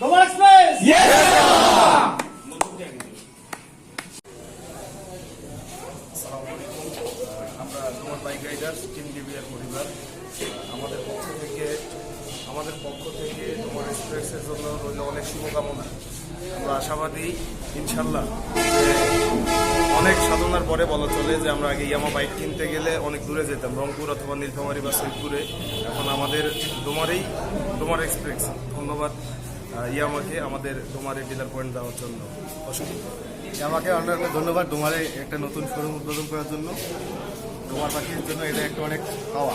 Double express. Yes. আমরা Noman bike riders team DBR পরিবার আমাদের পক্ষ থেকে আমাদের পক্ষ থেকে তোমার এক্সপ্রেসের জন্য রইল অনেক শুভকামনা আমরা আশাবাদী ইনশাল্লাহ অনেক সাধনার পরে বলা চলে যে আমরা আগে ইয়ামা বাইক কিনতে গেলে অনেক দূরে যেতাম রংপুর অথবা নীলফামারি বা সৈদপুরে এখন আমাদের তোমারই তোমার এক্সপ্রেস ধন্যবাদ ইয়ামাকে আমাদের ডোমারের ডিলার পয়েন্ট দেওয়ার জন্য। অসংখ্য ইয়ামাকে অনেক অনেক ধন্যবাদ তোমার একটা নতুন শোরুম উদ্বোধন করার জন্য। তোমার পাখির জন্য এটা একটা অনেক পাওয়া।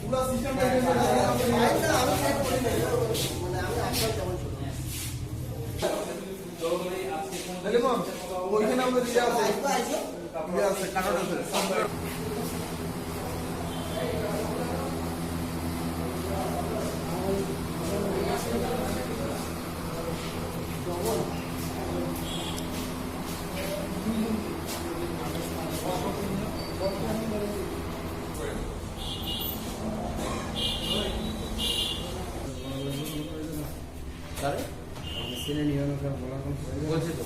পুরো সিস্টেমটা আমি চেক করি মানে আমি আপনার কেমন ছিল ওইখানে আমাদের ইয়ে আছে। কারণ আছে। ভালো করতেছে তো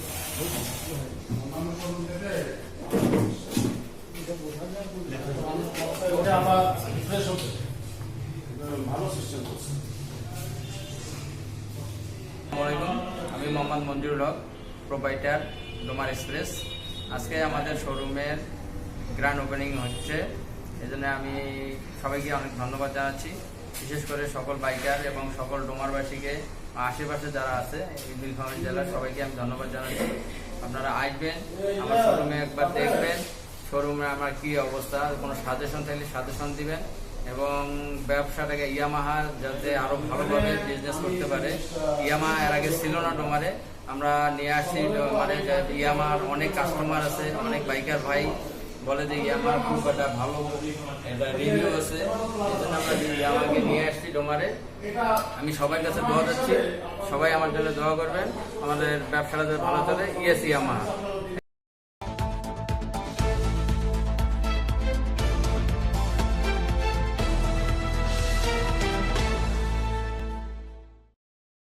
আসসালামাইকুম আমি মোহাম্মদ মঞ্জুর হক প্রোপাইটার ডোমার এক্সপ্রেস আজকে আমাদের শোরুমের গ্র্যান্ড ওপেনিং হচ্ছে। এজন্য আমি সবাইকে অনেক ধন্যবাদ জানাচ্ছি। বিশেষ করে সকল বাইকার এবং সকল ডোমারবাসীকে আশেপাশে যারা আছে নীলফামারী জেলার সবাইকে আমি ধন্যবাদ জানাচ্ছি। আপনারা আসবেন আমার শোরুমে একবার দেখবেন। শোরুমে আমার কি অবস্থা কোনো সাজেশন থাকলে সাজেশন দিবেন। এবং ব্যবসাটাকে ইয়ামাহা যাতে আরও ভালোভাবে বিজনেস করতে পারে। ইয়ামাহা এর আগে ছিল না ডোমারে। আমরা নিয়ে আসি মানে ইয়ামার অনেক কাস্টমার আছে অনেক বাইকার ভাই। বলে যে আমার একটা ভালো রিভিউ আছে। এই জন্য আমরা আমাকে নিয়ে আসছি ডোমারে, আমি সবার কাছে দোয়া দিচ্ছি সবাই আমার জন্য দোয়া করবেন। আমাদের ব্যবসাটা ভালো চলে। AC Yamaha